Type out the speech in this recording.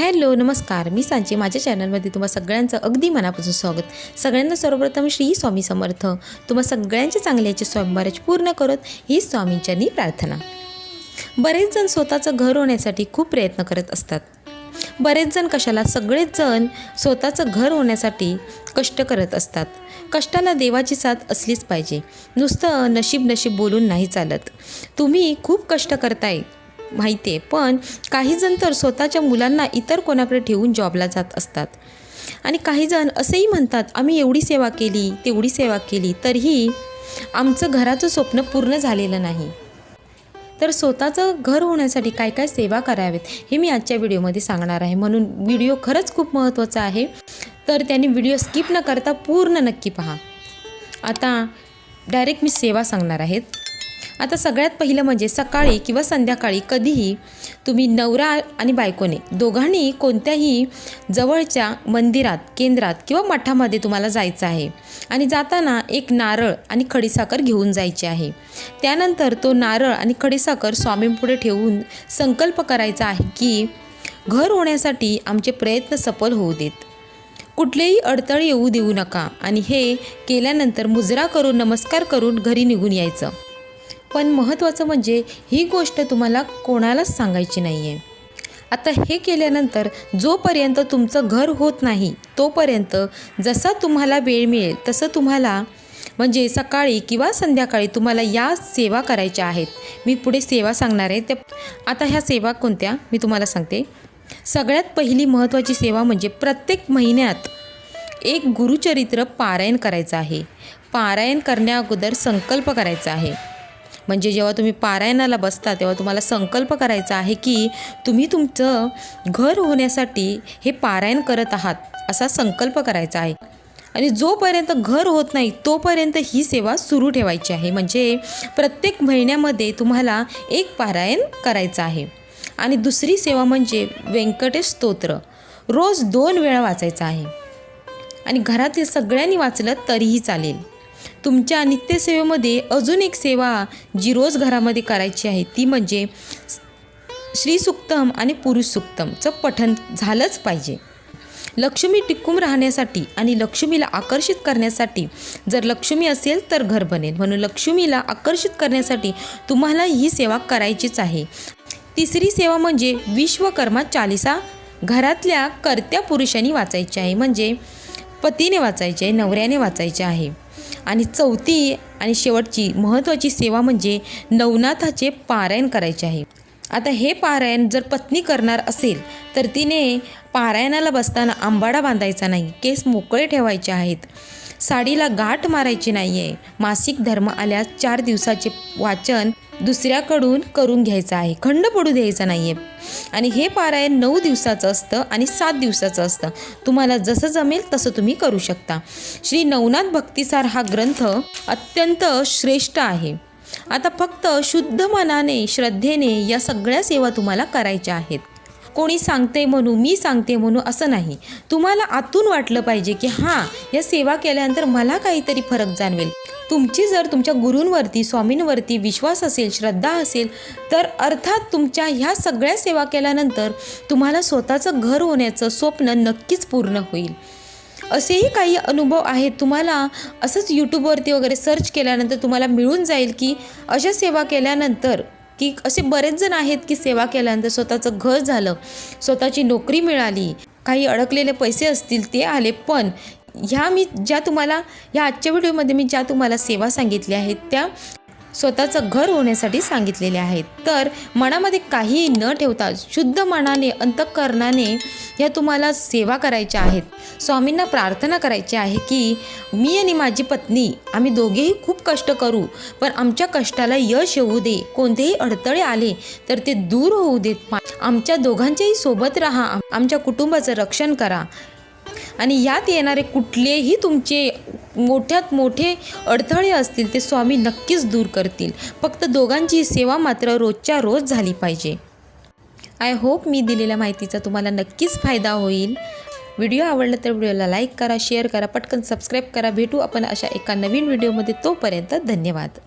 Hello नमस्कार. मी सांची. माझ्या चॅनलमध्ये तुम्हा सगळ्यांचं अगदी मनापासून स्वागत. सगळ्यांना सर्वप्रथम श्री स्वामी समर्थ. तुम्हा सगळ्यांच्या चांगल्याचे स्वयंवराची पूर्ण करत ही स्वामींच्यानी प्रार्थना. बरेच जण स्वतःचं घर होण्यासाठी खूप प्रयत्न करत असतात. बरेच जण कशाला सगळेच जण स्वतःचं घर होण्यासाठी कष्ट करत असतात. कष्टाला देवाची साथ असलीच पाहिजे. नुसतं नशीब नशीब बोलून नाही चालत. तुम्ही खूप कष्ट करताय. माहिती आहे पण काहीजण तर स्वतःच्या मुलांना इतर कोणाकडे ठेवून जॉबला जात असतात. आणि काहीजण असंही म्हणतात आम्ही एवढी सेवा केली तेवढी सेवा केली तरीही आमचं घराचं स्वप्न पूर्ण झालेलं नाही. तर स्वतःचं घर होण्यासाठी काय काय सेवा कराव्यात हे मी आजच्या व्हिडिओमध्ये सांगणार आहे. म्हणून व्हिडिओ खरंच खूप महत्त्वाचा आहे. तर त्यांनी व्हिडिओ स्किप न करता पूर्ण नक्की पहा. आता डायरेक्ट मी सेवा सांगणार आहेत. आता सगळ्यात पहिलं म्हणजे सकाळी किंवा संध्याकाळी कधीही तुम्ही नवरा आणि बायकोने दोघांनी कोणत्याही जवळच्या मंदिरात केंद्रात किंवा मठामध्ये तुम्हाला जायचं आहे. आणि जाताना एक नारळ आणि खडीसाखर घेऊन जायचे आहे. त्यानंतर तो नारळ आणि खडीसाखर स्वामींपुढे ठेवून संकल्प करायचा आहे की घर होण्यासाठी आमचे प्रयत्न सफल होऊ देत. कुठलेही अडथळे येऊ देऊ नका आणि हे केल्यानंतर मुजरा करून नमस्कार करून घरी निघून यायचं. पण महत्त्वाचं म्हणजे ही गोष्ट तुम्हाला कोणालाच सांगायची नाही आहे आता हे केल्यानंतर जोपर्यंत तुमचं घर होत नाही तोपर्यंत जसा तुम्हाला वेळ मिळेल तसं तुम्हाला म्हणजे सकाळी किंवा संध्याकाळी तुम्हाला या सेवा करायच्या आहेत. मी पुढे सेवा सांगणार आहे. त्या आता ह्या सेवा कोणत्या? मी तुम्हाला सांगते. सगळ्यात पहिली महत्त्वाची सेवा म्हणजे प्रत्येक महिन्यात एक गुरुचरित्र पारायण करायचं आहे. पारायण करण्याअगोदर संकल्प करायचा आहे. म्हणजे जेव्हा तुम्ही पारायणाला बसता तेव्हा तुम्हाला संकल्प करायचा आहे की तुम्ही तुमचं घर होण्यासाठी हे पारायण करत आहात असा संकल्प करायचा आहे. आणि जोपर्यंत घर होत नाही तोपर्यंत ही सेवा सुरू ठेवायची आहे. म्हणजे प्रत्येक महिन्यामध्ये तुम्हाला एक पारायण करायचं आहे. आणि दुसरी सेवा म्हणजे व्यंकटेश स्तोत्र. रोज दोन वेळा वाचायचं आहे. आणि घरातील सगळ्यांनी वाचलं तरीही चालेल. तुमच्या नित्यसेवेमध्ये अजून एक सेवा जी रोज घरामध्ये करायची आहे ती म्हणजे श्री सुक्तम आणि पुरुष सुक्तमचं पठन झालंच पाहिजे. लक्ष्मी टिकून राहण्यासाठी आणि लक्ष्मीला आकर्षित करण्यासाठी जर लक्ष्मी असेल तर घर बनेल. म्हणून लक्ष्मीला आकर्षित करण्यासाठी तुम्हाला ही सेवा करायचीच आहे. तिसरी सेवा म्हणजे विश्वकर्मा चालिसा घरातल्या कर्त्या पुरुषांनी वाचायची आहे. म्हणजे पतीने वाचायचे आहे नवऱ्याने वाचायचे आहे. आणि चौथी आणि शेवटची महत्त्वाची सेवा म्हणजे नवनाथाचे पारायण करायचे आहे. आता हे पारायण जर पत्नी करणार असेल तर तिने पारायणाला बसताना आंबाडा बांधायचा नाही केस मोकळे ठेवायचे आहेत. साडीला गाठ मारायची नाही आहे मासिक धर्म आल्यास चार दिवसाचे वाचन दुसऱ्याकडून करून घ्यायचं आहे. खंड पडू द्यायचा नाही आहे आणि हे पारायण नऊ दिवसाचं असतं आणि सात दिवसाचं असतं. तुम्हाला जसं जमेल तसं तुम्ही करू शकता. श्री नवनाथ भक्तिसार हा ग्रंथ अत्यंत श्रेष्ठ आहे. आता फक्त शुद्ध मनाने श्रद्धेने या सगळ्या सेवा तुम्हाला करायच्या आहेत. कोणी सांगते म्हणू मी सांगते म्हणू असं नाही. तुम्हाला आतून वाटलं पाहिजे की हां या सेवा केल्यानंतर मला काहीतरी फरक जाणवेल. तुमची जर तुमच्या गुरूंवरती स्वामींवरती विश्वास असेल श्रद्धा असेल तर अर्थात तुमच्या ह्या सगळ्या सेवा केल्यानंतर तुम्हाला स्वतःचं घर होण्याचं स्वप्न नक्कीच पूर्ण होईल. असेही काही अनुभव आहेत. तुम्हाला असंच यूट्यूबवरती वगैरे सर्च केल्यानंतर तुम्हाला मिळून जाईल की अशा सेवा केल्यानंतर की असे बरेच जण आहेत की सेवा केल्यानंतर स्वतःचं घर झालं स्वतःची नोकरी मिळाली काही अडकलेले पैसे असतील ते आले. पण ह्या मी ज्या तुम्हाला ह्या आजच्या व्हिडिओमध्ये मी ज्या तुम्हाला सेवा सांगितल्या आहेत त्या स्वतःचं घर होण्यासाठी सांगितलेले आहेत. तर मनामध्ये काहीही न ठेवता शुद्ध मनाने अंतःकरणाने या तुम्हाला सेवा करायच्या आहेत. स्वामींना प्रार्थना करायची आहे की मी आणि माझी पत्नी आम्ही दोघेही खूप कष्ट करू पण आमच्या कष्टाला यश येऊ दे. कोणतेही अडथळे आले तर ते दूर होऊ देत आमच्या दोघांच्याही सोबत राहा. आमच्या कुटुंबाचं रक्षण करा. आणि यात येणारे कुठलेही तुमचे मोठ्यात मोठे अडथळे असतील ते स्वामी नक्कीच दूर करतील. फक्त दोघांची सेवा मात्र रोजच्या रोज झाली पाहिजे. आय होप मी दिलेल्या माहितीचा तुम्हाला नक्कीच फायदा होईल. व्हिडिओ आवडला तर व्हिडिओला लाईक करा शेअर करा पटकन सबस्क्राईब करा. भेटू आपण अशा एका नवीन व्हिडिओमध्ये. तोपर्यंत धन्यवाद.